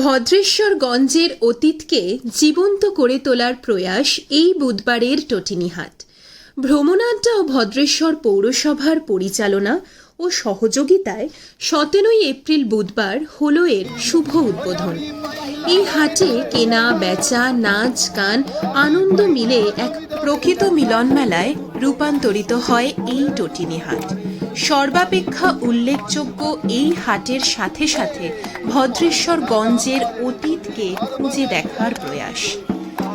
ভদ্রেশ্বরগঞ্জের অতীতকে জীবন্ত করে তোলার প্রয়াস এই বুধবারের টটিনিহাট। ভ্রমণাড্ডা ও ভদ্রেশ্বর পৌরসভার পরিচালনা ও সহযোগিতায় সতেরোই এপ্রিল বুধবার হল এর শুভ উদ্বোধন। এই হাটে কেনা, বেচা, নাচ, গান, আনন্দ মিলে এক প্রকৃত মিলন মেলায় রূপান্তরিত হয় এই টটিনি হাট সর্বাপেক্ষা উল্লেখযোগ্য এই হাটের সাথে সাথে ভদ্রেশ্বরগঞ্জের অতীতকে খুঁজে দেখার প্রয়াস।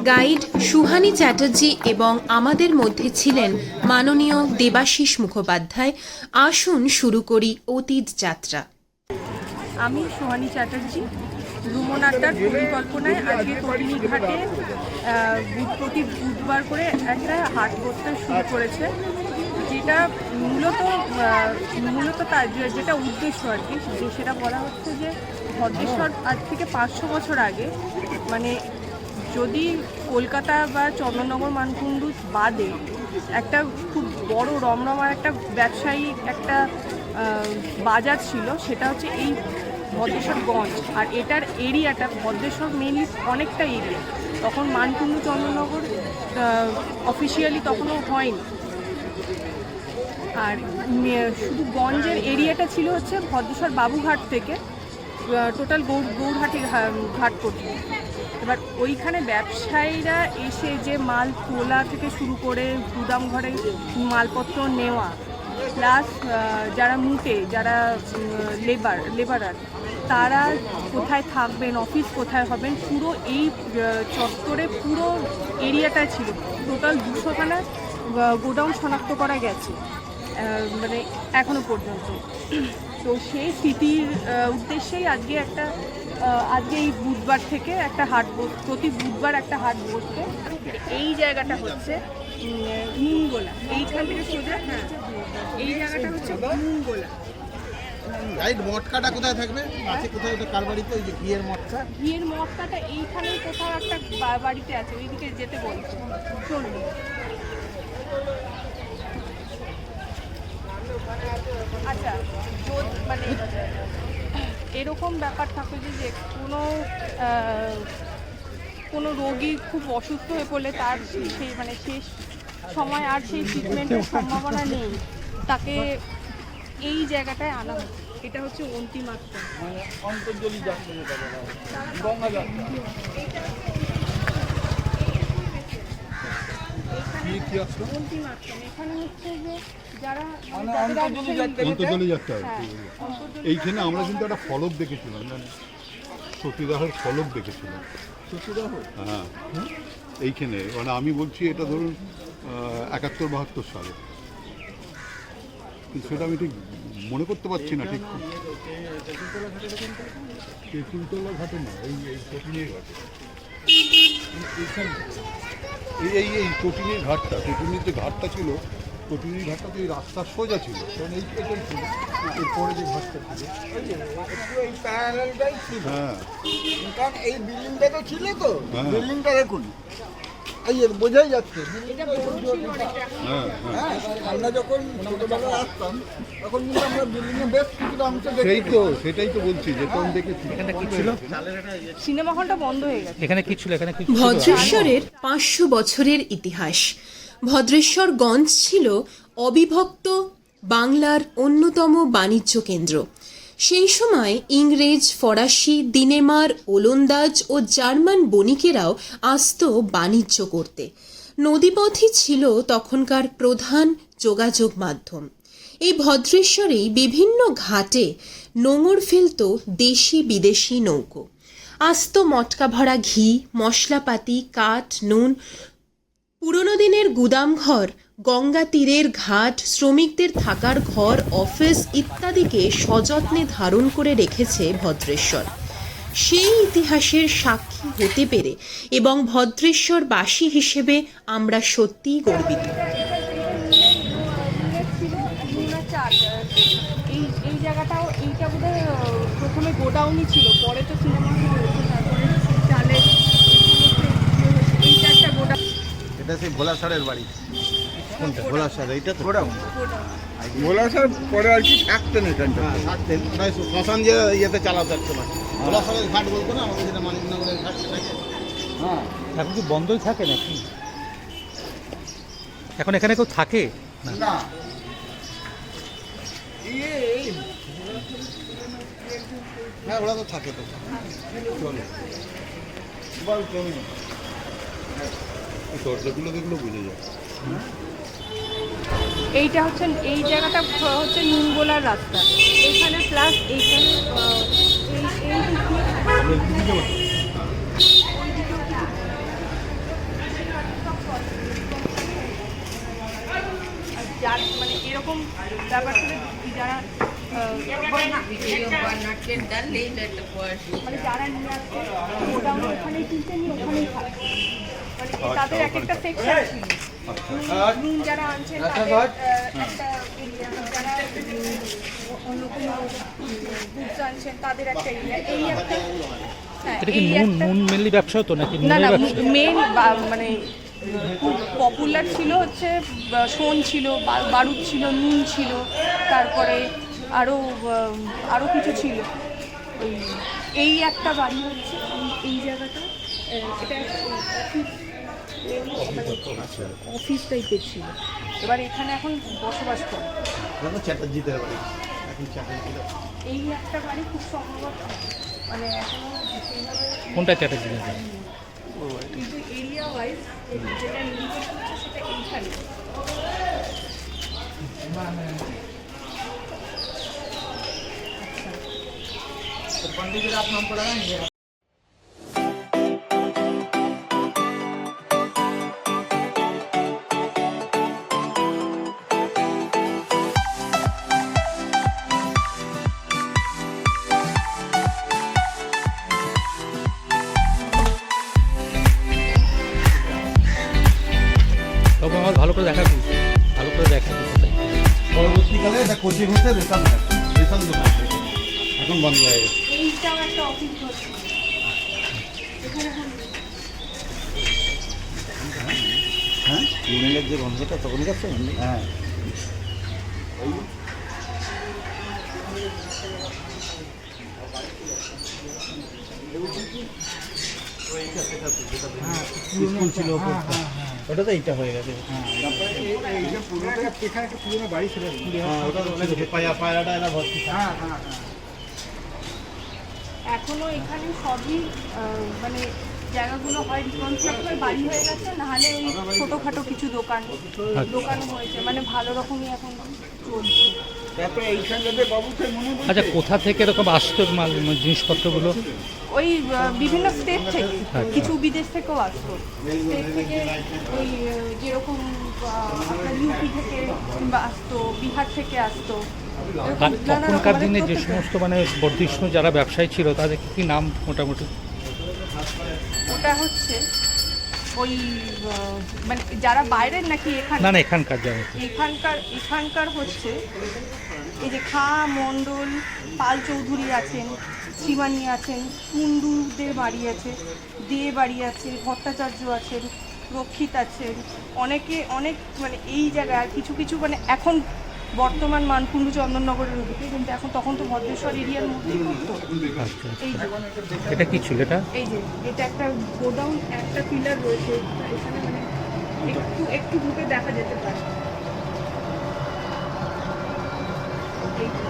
গাইড সুহানি চ্যাটার্জি এবং আমাদের মধ্যে ছিলেন মাননীয় দেবাশিস মুখোপাধ্যায়। আসুন শুরু করি অতীত যাত্রা। আমি সোহানি চ্যাটার্জি। ভ্রমণ আড্ডার পরিকল্পনায় আজকে তরিণী ঘাটে প্রতি বুধবার করে একটা হাট করতে শুরু করেছে। যেটা মূলত মূলত তার যেটা উদ্দেশ্য আর কি, যে সেটা বলা হচ্ছে যে ভদ্রেশ্বর আজ থেকে পাঁচশো বছর আগে মানে যদি কলকাতা বা চন্দননগর মানকুণ্ডু বাদে একটা খুব বড় রমরমার একটা ব্যবসায়ী একটা বাজার ছিল, সেটা হচ্ছে এই ভদ্রেশ্বরগঞ্জ আর এটার এরিয়াটা, ভদ্রেশ্বর মেনলি অনেকটা এরিয়া। তখন মানকুণ্ডু চন্দ্রনগর অফিসিয়ালি তখনও হয়নি। আর শুধু গঞ্জের এরিয়াটা ছিল হচ্ছে ভদ্রেশ্বর বাবুঘাট থেকে টোটাল গৌর গৌরহাটি ঘাট পর্যন্ত। এবার ওইখানে ব্যবসায়ীরা এসে যে মাল তোলা থেকে শুরু করে গুদাম ঘরে মালপত্র নেওয়া প্লাস যারা মুটে, যারা লেবার লেবারার তারা কোথায় থাকবেন অফিস কোথায় হবেন, পুরো এই চত্বরে পুরো এরিয়াটা ছিল। টোটাল দুশোখানা গোডাউন শনাক্ত করা গেছে। মানে এখনও পর্যন্ত। তো সেই স্মৃতির উদ্দেশ্যেই আজকে একটা আজকে এই বুধবার থেকে একটা হাট বস- প্রতি বুধবার একটা হাট বসবে এই জায়গাটা হচ্ছে মুঙ্গোলা। এইখান থেকে সোজা হ্যাঁ এই জায়গাটা হচ্ছে মুঙ্গোলা। গাইড মটকাটা কোথায় থাকবে? আছে কোথায়? ওটা কার বাড়িতে? ওই যে ঘিয়ের মটকা? বিয়ের মটকাটা এইখানে কোথাও একটা বাড়িতে আছে ওইদিকে যেতে বলছে। চলুন। আচ্ছা মানে এরকম ব্যাপার থাকে যে যে কোনো কোনো রোগী খুব অসুস্থ হয়ে পড়লে তার সেই মানে শেষ সময় আর সেই ট্রিটমেন্টের সম্ভাবনা নেই তাকে এই জায়গাটায় আনা এটা হচ্ছে অন্তিম অন্তিম আশ্রম এখানে হচ্ছে যে অন্তর্জলি যাত্রা আর হ্যাঁ, এইখানে আমরা কিন্তু একটা ফলক দেখেছিলাম জানেন? সতীদাহর ফলক দেখেছিলাম। হ্যাঁ। এইখানে মানে আমি বলছি এটা ধরুন একাত্তর বাহাত্তর সালে। সেটা আমি ঠিক মনে করতে পারছি না ঠিক তেঁতুলতলা ঘাটে না এই এই ঘাটে। এই এই ঘাটটা কটিনের যে ঘাটটা ছিল ঘাটটা তো এই রাস্তার সোজা ছিল কারণ এই এটাই ছিল। এরপরে যে ঘাটটা ছিল এই প্যারালালটাই ছিল। হ্যাঁ। কারণ এই বিল্ডিংটা তো ছিল তো হ্যাঁ। বিল্ডিংটা দেখুন। এই বোঝাই যাচ্ছে হ্যাঁ হ্যাঁ। আমরা যখন ছোটবেলায় আসতাম তখন কিন্তু আমরা বিল্ডিংয়ে বেশ কিছুটা অংশ সেই তো সেটাই তো বলছি যে তখন দেখেছি সিনেমা হলটা বন্ধ হয়ে গেছে। এখানে কি ছিল? এখানে কি ছিল? ভদ্রেশ্বরের পাঁচশো বছরের ইতিহাস। ভদ্রেশ্বরগঞ্জ ছিল অবিভক্ত বাংলার অন্যতম বাণিজ্য কেন্দ্র। সেই সময় ইংরেজ, ফরাসি, দিনেমার, ওলন্দাজ ও জার্মান বণিকেরাও আসত বাণিজ্য করতে। নদীপথই ছিল তখনকার প্রধান যোগাযোগ মাধ্যম। এই ভদ্রেশ্বরেই বিভিন্ন ঘাটে নোঙর ফেলত দেশি বিদেশি নৌকো। আস্ত মটকা ভরা ঘি, মশলাপাতি, কাঠ, নুন পুরনো দিনের গুদামঘর গঙ্গা তীরের ঘাট, শ্রমিকদের থাকার ঘর, অফিস ইত্যাদিকে সযত্নে ধারণ করে রেখেছে ভদ্রেশ্বর। সেই ইতিহাসের সাক্ষী হতে পেরে এবং ভদ্রেশ্বরবাসী হিসেবে আমরা সত্যিই গর্বিত। এই জায়গাটাও, এইটা বোধহয় প্রথমে গোডাউনই ছিল, পরে তো সিনেমা হল হয়েছে তারপরে চালের এই চারটা গোডাউন এটা সেই ভোলা স্যারের বাড়ি। কোনটা? ভোলা স্যার এইটা তো? গোডাউন ভোলা স্যার পরে আর কি থাকতেন এখানটা থাকতেন প্রায় শ্মশান যে ইয়েতে চালাতে পারতো না। ভোলাসবের ঘাট বলতো না আমাদের যেটা মানিকনগরের ঘাট হ্যাঁ। এখন কি বন্ধই থাকে নাকি? এখন এখানে কেউ থাকে? না। না। হ্যাঁ ওরা তো থাকে তো। চলো। বল তুমি এই দরজাগুলো দেখলে বোঝা যায়। এইটা হচ্ছে, এই জায়গাটা হচ্ছে নুনগোলার রাস্তা। এখানে প্লাস এইখানে যার মানে এরকম ব্যাপার যারা মানে যারা নিয়ে আসছে ওটা আমরা কিনতে নিয়ে ওখানেই খাই মানে তাদের এক একটা সেকশন ছিল। নুন- নুন যারা আনছেন তাদের একটা এরিয়া যারা অন্য কোনো গুডস আনছেন তাদের একটা এরিয়া এই একটা হ্যাঁ এটা কি নুন নুন মেনলি ব্যবসা হতো নাকি না না মেন মানে খুব পপুলার ছিল হচ্ছে সোন ছিল বারুদ ছিল নুন ছিল তারপরে আরও আরও কিছু ছিল। এই একটা বাড়ি হচ্ছে এই- জায়গাটা এটা অফিস টাইপের ছিল। এবার এখানে এখন বসবাস করে। দেখো চ্যাটার্জিদের বাড়ি এই একটা বাড়ি খুব সম্ভবত মানে এখনও সেইভাবে কোনটা চ্যাটার্জি কিন্তু এরিয়া ওয়াইজ যেটা ইন্ডিকেট করছে সেটা এইখানে। তবে ইউনিয়নের যে বন্ধটা তখন গেছে হ্যাঁ। স্কুল ছিল ওটা তো এইটা হয়ে গেছে। হ্যাঁ ওটা তো অনেক পায়া পায়রাটা এরা ভর্তি এখনও এখানে সবই মানে জায়গাগুলো হয় রিকনস্ট্রাক্ট হয়ে বাড়ি হয়ে গেছে নাহলে ওই ছোটোখাটো কিছু দোকান দোকান হয়েছে মানে ভালো রকমই এখন চলছে। আচ্ছা কোথা থেকে এরকম আসতো মাল মানে জিনিসপত্রগুলো? ওই বিভিন্ন স্টেট থেকে কিছু বিদেশ থেকেও আসতো। স্টেট থেকে ওই যেরকম আপনার ইউপি থেকে কিংবা আসতো বিহার থেকে আসতো তখনকার দিনে যে সমস্ত মানে বর্ধিষ্ণু যারা ব্যবসায়ী ছিল তাদের কি নাম মোটামুটি? ওটা হচ্ছে ওই মানে যারা বাইরের নাকি এখানে না না এখানকার যারা এখানকার এখানকার হচ্ছে এই যে খা মণ্ডল পাল চৌধুরী আছেন শিবানী আছেন কুন্ডুদের বাড়ি আছে দে বাড়ি আছে ভট্টাচার্য আছেন রক্ষিত আছেন অনেকে অনেক মানে এই জায়গায় আর কিছু কিছু মানে এখন বর্তমান মানকুণ্ডু চন্দননগরের ওদিকে কিন্তু এখন তখন তো ভদ্রেশ্বর এরিয়ার মধ্যেই পড়তো আচ্ছা এই যে। এটা কি ছিল এটা? এই যে এটা একটা গোডাউন একটা পিলার রয়েছে। এখানে মানে একটু একটু ঢুকে দেখা যেতে পারে। এই যে।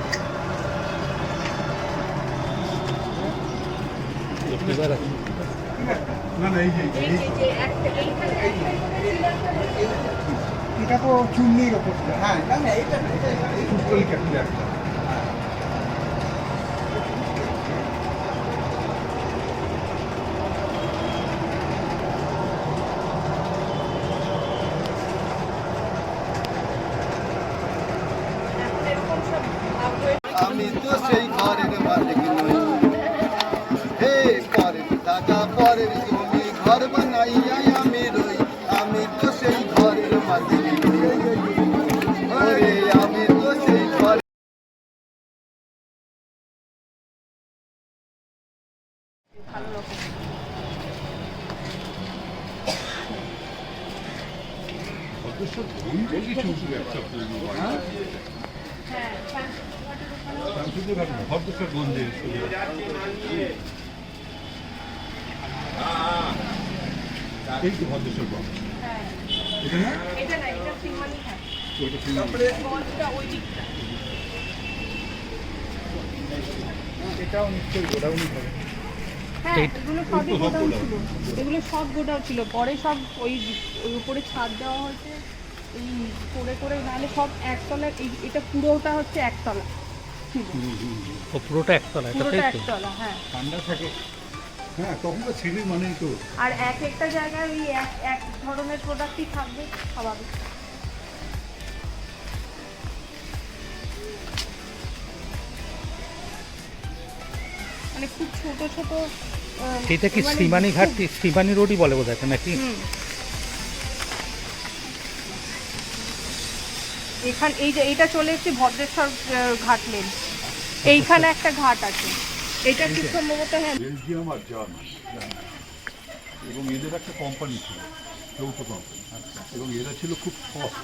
এই যে- একটা এইখানে একটা রয়েছে। এটা তো চুন্নির ওপর হ্যাঁ না না এটা আমি তো সেই ঘরের মালিক নই। হে পরের টাকা পরের এগুলো সবই সব গোডাউন গোডাউন। ছিল। এগুলো সব গোডাউন ছিল। পরে সব ওই ওই উপরে ছাদ দেওয়া হয়েছে। এই করে করে নাহলে সব একতলা এই এটা পুরোটা হচ্ছে একতলা ও পুরোটা একতলা এটা পুরোটা একতলা হ্যাঁ। ঠান্ডা থাকে। হ্যাঁ মানেই তো। আর এক একটা জায়গায় ওই এক এক ধরনের প্রোডাক্টই থাকবে স্বাভাবিক। মানে খুব ছোট ছোট এটা কি মানে শ্রীমানি ঘাট খুব- শ্রীমানি রোডই বলে বোধ হয় নাকি? হুম। এখান এই যে এটা চলে এসেছে ভদ্রেশ্বর ঘাট লেন এইখানে একটা ঘাট আছে। এটা খুব সম্ভবত হ্যাঁ। বেলজিয়াম আর জার্মান। এবং এদের একটা কোম্পানি ছিল যৌথ কোম্পানি এবং এরা ছিল খুব সফট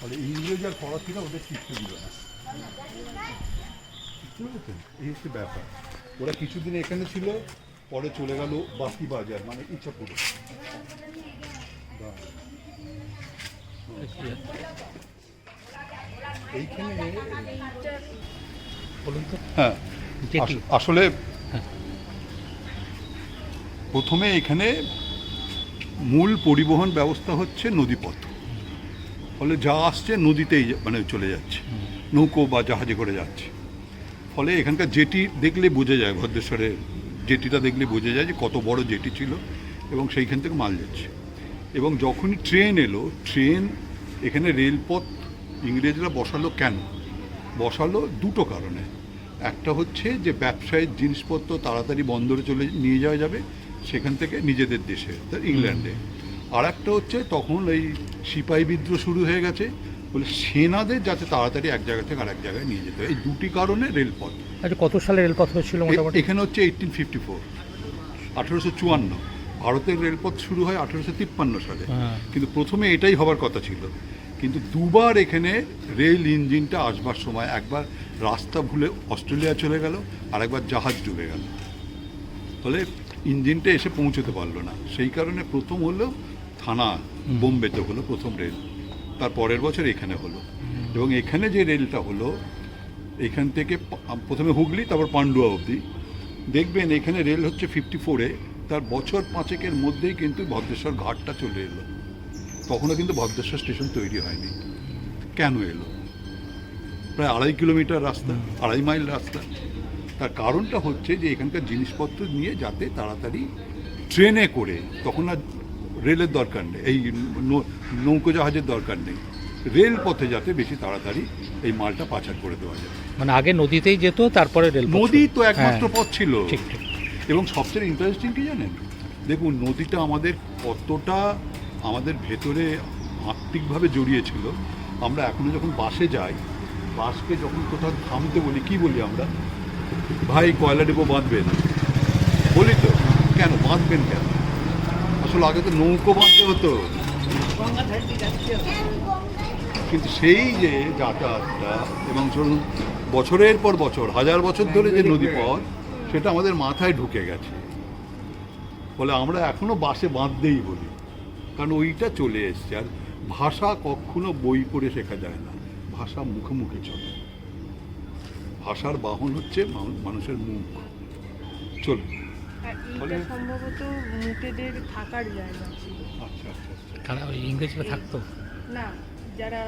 ফলে ইংরেজ আর ফরাসিরা ওদের টিকতে দিল না। এই হচ্ছে ব্যাপার। ওরা কিছুদিন এখানে ছিল পরে চলে গেল বাকি বাজার মানে ইচ্ছাপুরে। এইখানে বলুন তো। হ্যাঁ আসলে প্রথমে এখানে মূল পরিবহন ব্যবস্থা হচ্ছে নদীপথ। ফলে যা আসছে নদীতেই মানে চলে যাচ্ছে। নৌকো বা জাহাজে করে যাচ্ছে। ফলে এখানকার জেটি দেখলে বোঝা যায় ভদ্রেশ্বরের জেটিটা দেখলে বোঝা যায় যে কত বড় জেটি ছিল এবং সেইখান থেকে মাল যাচ্ছে। এবং যখনই ট্রেন এলো ট্রেন এখানে রেলপথ ইংরেজরা বসালো কেন? বসালো দুটো কারণে। একটা হচ্ছে যে ব্যবসায়িক জিনিসপত্র তাড়াতাড়ি বন্দরে চলে নিয়ে যাওয়া যাবে সেখান থেকে নিজেদের দেশে ইংল্যান্ডে। আর একটা হচ্ছে তখন এই সিপাহী বিদ্রোহ শুরু হয়ে গেছে বলে সেনাদের যাতে তাড়াতাড়ি এক জায়গা থেকে আরেক জায়গায় নিয়ে যেতে হয়। এই দুটি কারণে রেলপথ। আচ্ছা কত সালে রেলপথ হয়েছিল মোটামুটি? এখানে হচ্ছে এইটিন ফিফটি ফোর আঠেরোশো চুয়ান্ন। ভারতের রেলপথ শুরু হয় আঠেরোশো তিপ্পান্ন সালে। হ্যাঁ। কিন্তু প্রথমে এটাই হবার কথা ছিল। কিন্তু দুবার এখানে রেল ইঞ্জিনটা আসবার সময় একবার রাস্তা ভুলে অস্ট্রেলিয়া চলে গেল আর একবার জাহাজ ডুবে গেল। ফলে ইঞ্জিনটা এসে পৌঁছতে পারল না। সেই কারণে প্রথম হলো থানা বোম্বেতে হলো প্রথম রেল। তার পরের বছর এখানে হলো। এবং এখানে যে রেলটা হলো এখান থেকে প্রথমে হুগলি তারপর পান্ডুয়া অবধি। দেখবেন এখানে রেল হচ্ছে ফিফটি ফোরে তার বছর পাঁচেকের মধ্যেই কিন্তু ভদ্রেশ্বর ঘাটটা চলে এলো। তখনও কিন্তু ভদ্রেশ্বর স্টেশন তৈরি হয়নি। কেন এলো? প্রায় আড়াই কিলোমিটার রাস্তা আড়াই মাইল রাস্তা। তার কারণটা হচ্ছে যে এখানকার জিনিসপত্র নিয়ে যাতে তাড়াতাড়ি ট্রেনে করে তখন আর রেলের দরকার নেই এই নৌকো জাহাজের দরকার নেই। রেল পথে যাতে বেশি তাড়াতাড়ি এই মালটা পাচার করে দেওয়া যায়। মানে আগে নদীতেই যেত তারপরে রেল নদী তো একমাত্র পথ ছিল। এবং সবচেয়ে ইন্টারেস্টিং কি জানেন? দেখুন নদীটা আমাদের কতটা আমাদের ভেতরে আত্মিকভাবে জড়িয়ে ছিল আমরা এখনও যখন বাসে যাই বাসকে যখন কোথাও থামতে বলি কি বলি আমরা? ভাই কয়লা ডেপো বাঁধবেন? বলি তো কেন বাঁধবেন কেন? আসলে আগে তো নৌকো বাঁধতে হতো। কিন্তু সেই যে যাতায়াতটা, এবং ধরুন বছরের পর বছর, হাজার বছর ধরে যে নদীপথ সেটা আমাদের মাথায় ঢুকে গেছে। ফলে আমরা এখনও বাসে বাঁধতেই বলি। কারণ ওইটা চলে এসছে। আর ভাষা কখনো বই পড়ে শেখা যায় না। ভাষা মুখে মুখে চলে। ভাষার বাহন হচ্ছে মানু- মানুষের মুখ। চল আর ফলে- এইটা সম্ভবত মুটেদের থাকার জায়গা ছিল। আচ্ছা আচ্ছা আচ্ছা। কারা ওই ইংরেজরা থাকতো? না যারা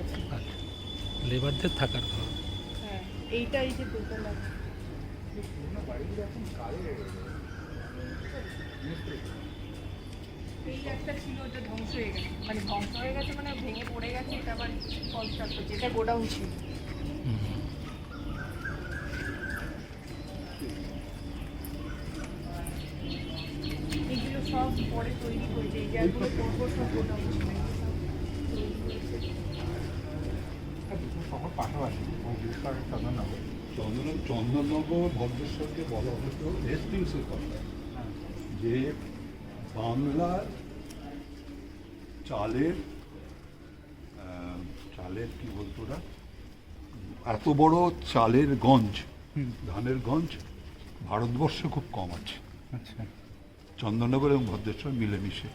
আছে। আচ্ছা। লেবারদের থাকার ঘর। হ্যাঁ এইটা এই যে দোতলা। এই একটা ছিল ওটা ধ্বংস হয়ে গেছে। মানে ধ্বংস হয়ে গেছে মানে ভেঙে পড়ে গেছে এটা আবার কনস্ট্রাক্ট হচ্ছে এটা গোডাউন ছিল। এগুলো সব পরে তৈরি করেছে এই জায়গাগুলো পূর্ব সব গোডাউন ছিল শহর পাশাপাশি ভদ্রেশ্বর চন্দননগর চন্দন চন্দননগর ভদ্রেশ্বরকে বলা হতো হেস্টিংসের কথা যে বাংলার চালের চালের কি বলতো ওরা? এত বড় চালের গঞ্জ ধানের গঞ্জ ভারতবর্ষে খুব কম আছে। আচ্ছা। চন্দননগর এবং ভদ্রেশ্বর মিলেমিশে।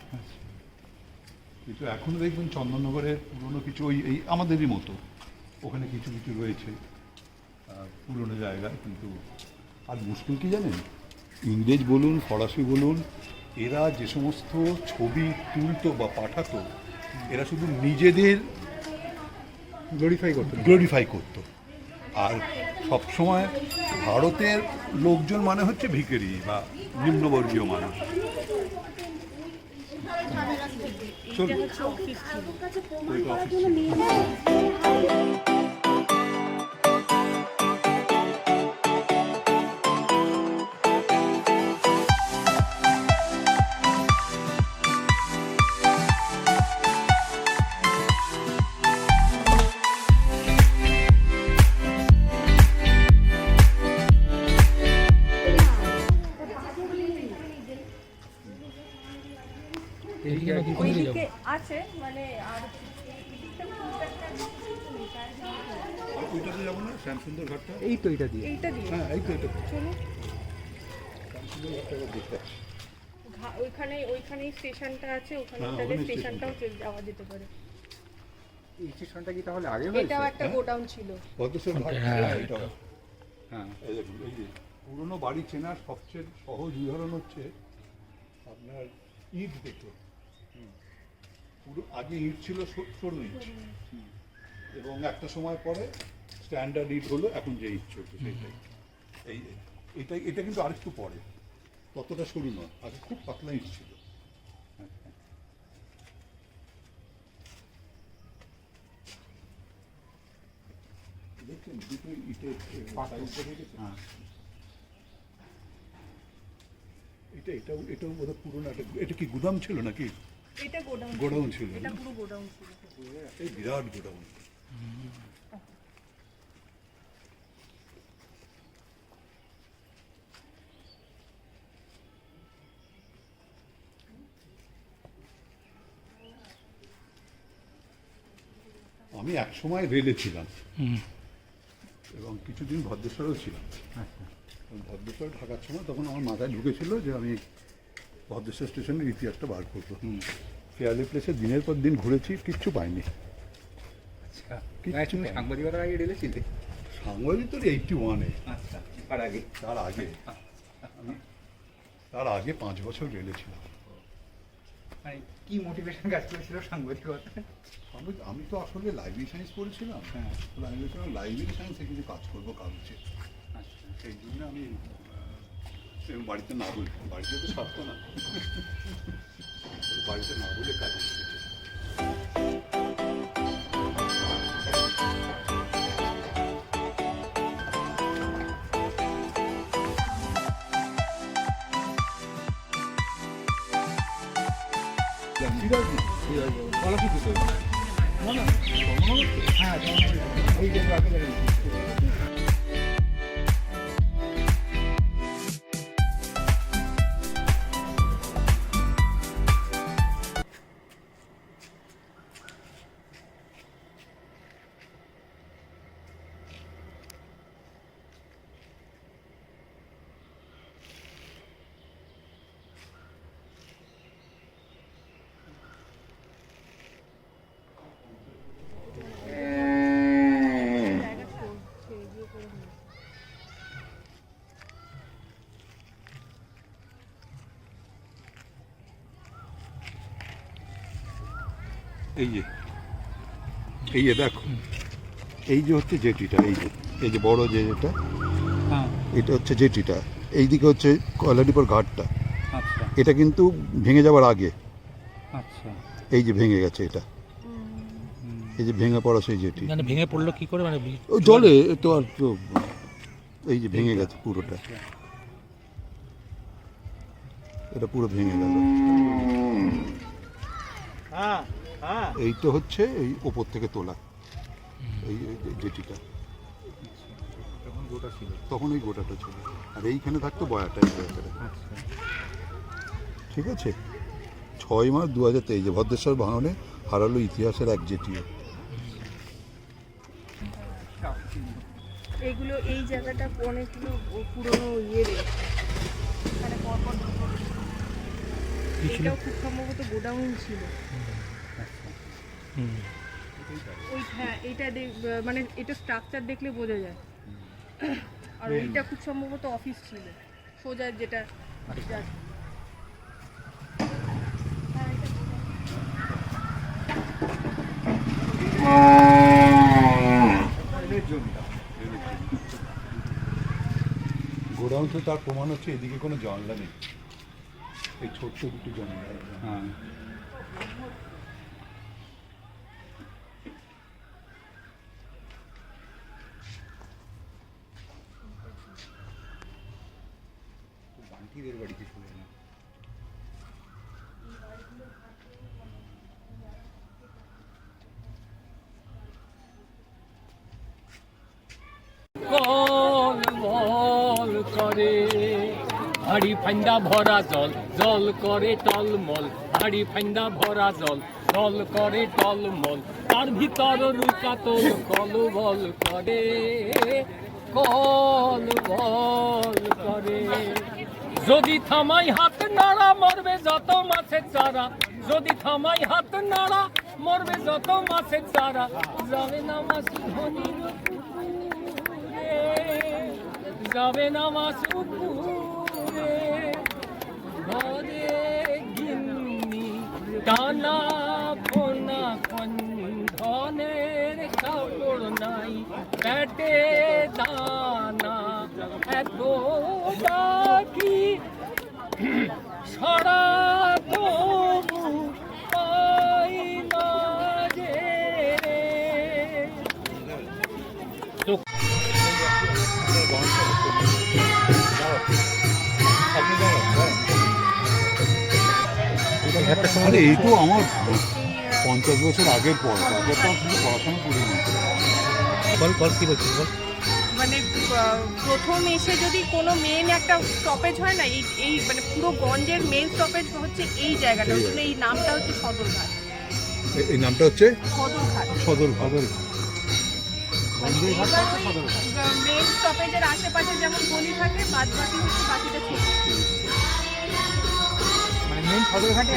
কিন্তু এখন দেখবেন চন্দননগরের পুরনো কিছু ওই এই আমাদেরই মতো। ওখানে কিছু কিছু রয়েছে পুরনো জায়গায় কিন্তু আর মুশকিল কি জানেন? ইংরেজ বলুন ফরাসি বলুন এরা যে সমস্ত ছবি তুলতো বা পাঠাতো এরা শুধু নিজেদের গ্লোরিফাই করতে গ্লোরিফাই করতো। আর সবসময় ভারতের লোকজন মানে হচ্ছে ভিকেরি বা নিম্নবর্গীয় মানুষ। চলুন মানে আর আর ওইটাতে যাব না? শ্যামসুন্দর ঘাটটা? এই তো এটা দিয়ে। এইটা দিয়ে? হ্যাঁ এই তো এটা চলো। শ্যামসুন্দর ঘাটটা দেখতে আসি। ওইখানে ওইখানেই স্টেশনটা আছে ওখানে হ্যাঁ, তাহলে স্টেশনটাও চলে যাওয়া যেতে পারে। এই স্টেশনটা কি তাহলে আগে হয়েছে? এটাও একটা গোডাউন ছিল। ভদ্রেশ্বর ঘাট। হ্যাঁ। হ্যাঁ এই দেখুন এই যে পুরোনো বাড়ি চেনার সবচেয়ে সহজ উদাহরণ হচ্ছে আপনার ইট দেখে। পুরো আগে ইট ছিল সরু ইট এবং একটা সময় পরে স্ট্যান্ডার্ড ইট হলো এখন যে ইট চলছে সেইটাই। এই এটা এটা কিন্তু আরেকটু পরে। ততটা সরু নয় আগে খুব পাতলা ইট ছিল। দেখছেন দুটো ইটের? হ্যাঁ। এটা এটাও এটাও বোধহয় পুরোনো একটা এটা কি গুদাম ছিল নাকি? এটা গোডাউন গোডাউন ছিল এটা পুরো গোডাউন ছিল। এই বিরাট গোডাউন। আমি এক সময় রেলে ছিলাম। এবং কিছুদিন ভদ্রেশ্বরেও ছিলাম। ভদ্রেশ্বর ঢাকার সময় তখন আমার মাথায় ঢুকেছিল যে আমি ভদ্রেশ্বর স্টেশনের ইতিহাসটা বার করব। ফেয়ারলি প্লেসে দিনের পর দিন ঘুরেছি কিচ্ছু পাইনি। আচ্ছা। কিচ্ছু পাইনি। সাংবাদিকতার আগে ঢেলেছিলে সাংবাদিক তো এইটটি ওয়ানে আচ্ছা আর আগে। তার আগে। তার আগে পাঁচ বছর রেলে ছিলাম মানে কি মোটিভেশন কাজ করেছিল সাংবাদিকতা? আমি তো আসলে লাইব্রেরি সায়েন্স পড়েছিলাম। হ্যাঁ। লাইব্রেরি লাইব্রেরি সায়েন্সে কিছু কাজ করব কাগজে আচ্ছা। সেই জন্য আমি বাড়িতে না বলি বাড়িতে তো ছাড়তো না বাড়িতে না বলে কাজ শিখেছি পলাশি দুটো না না হ্যাঁ এই যে এই যে দেখো এই যে হচ্ছে জেটিটা এই যে এই যে বড় যে যেটা হ্যাঁ। এটা হচ্ছে জেটিটা এই দিকে হচ্ছে কয়লাডিপর ঘাটটা আচ্ছা। এটা কিন্তু ভেঙে যাওয়ার আগে আচ্ছা। এই যে ভেঙে গেছে এটা এই যে ভেঙে পড়া সেই জেটি। মানে ভেঙে পড়ল কি করে? মানে ও জলে তো আর তো এই যে ভেঙে গেছে পুরোটা। এটা পুরো ভেঙে গেল। এই তো হচ্ছে এই ওপর থেকে তোলা। এই এই যে- জেটিটা তখন গোটা ছিল তখন ওই গোটাটা ছিল। আর এইখানে থাকতো বয়াটা আচ্ছা ঠিক আছে? ছয় মাস দু হাজার তেইশে ভদ্রেশ্বর ভাঙনে হারালো ইতিহাসের এক জেটিও। এগুলো এই জায়গাটা অনেকগুলো পুরনো ইয়ে রে? এখানে পরপর দুটো। এটাও খুব সম্ভবত গোডাউন ছিল। হ্যাঁ এটা দেখ- মানে এটা স্ট্রাকচার দেখলে বোঝা যায়। আর ওইটা খুব সম্ভবত অফিস ছিল। সোজা যেটা হ্যাঁ, এটা গোডাউন তো তার প্রমাণ হচ্ছে এদিকে কোনো জানলা নেই। এই ছোট্ট দুটো জানলা। হ্যাঁ। বান্টিদের বাড়িতে বল করে, হাড়ি ফাইন্দা ভরা জল জল করে টলমল, হাড়ি ফাইন্দা ভরা জল জল করে টলমল, তার ভিতর কল বল করে। কল বল করে যদি থামাই হাত নাড়া, মরবে যত মাছের চারা। যদি থামাই হাত নাড়া, মরবে যত মাছের চারা। যাবে না ধনির পুকুরে, যাবে না মাছ পুকুরে। ঘরে গিন্নি, টানা ফোনা ধনের কাপড় নাই, পেটে দানা এত সারা তবু পাই না যে আরে এই তো আমার পঞ্চাশ বছর আগের পর তারপর তো শুধু পড়াশোনা করিনি। বল বল কি বলছিস বল? মানে প্রথম এসে যদি কোনো মেন একটা স্টপেজ হয় না এই এই মানে পুরো গঞ্জের মেন স্টপেজ হচ্ছে এই জায়গাটা ওই জন্য এই নামটা হচ্ছে সদরঘাট। এই নামটা হচ্ছে? সদরঘাট। সদর সদর মেন স্টপেজের আশেপাশে যেমন গলি থাকে বাদ বাকি হচ্ছে বাকিটা ছোট মানে মেন সদরঘাটে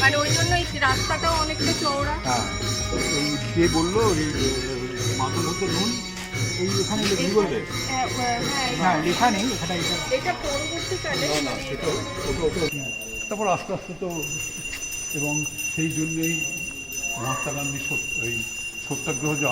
মানে ওই জন্য এই রাস্তাটাও অনেকটা চওড়া। হ্যাঁ। এই যে বলল মাদল হতো নুন এই এখানে লিখে বলবে হ্যাঁ, হ্যাঁ, না লেখা নেই এখানে এটা এটা পরবর্তীকালে না সেটা ওটা ওটা তারপর আস্তে আস্তে তো এবং সেই জন্যই মহাত্মা গান্ধী এই সত্যাগ্রহ যে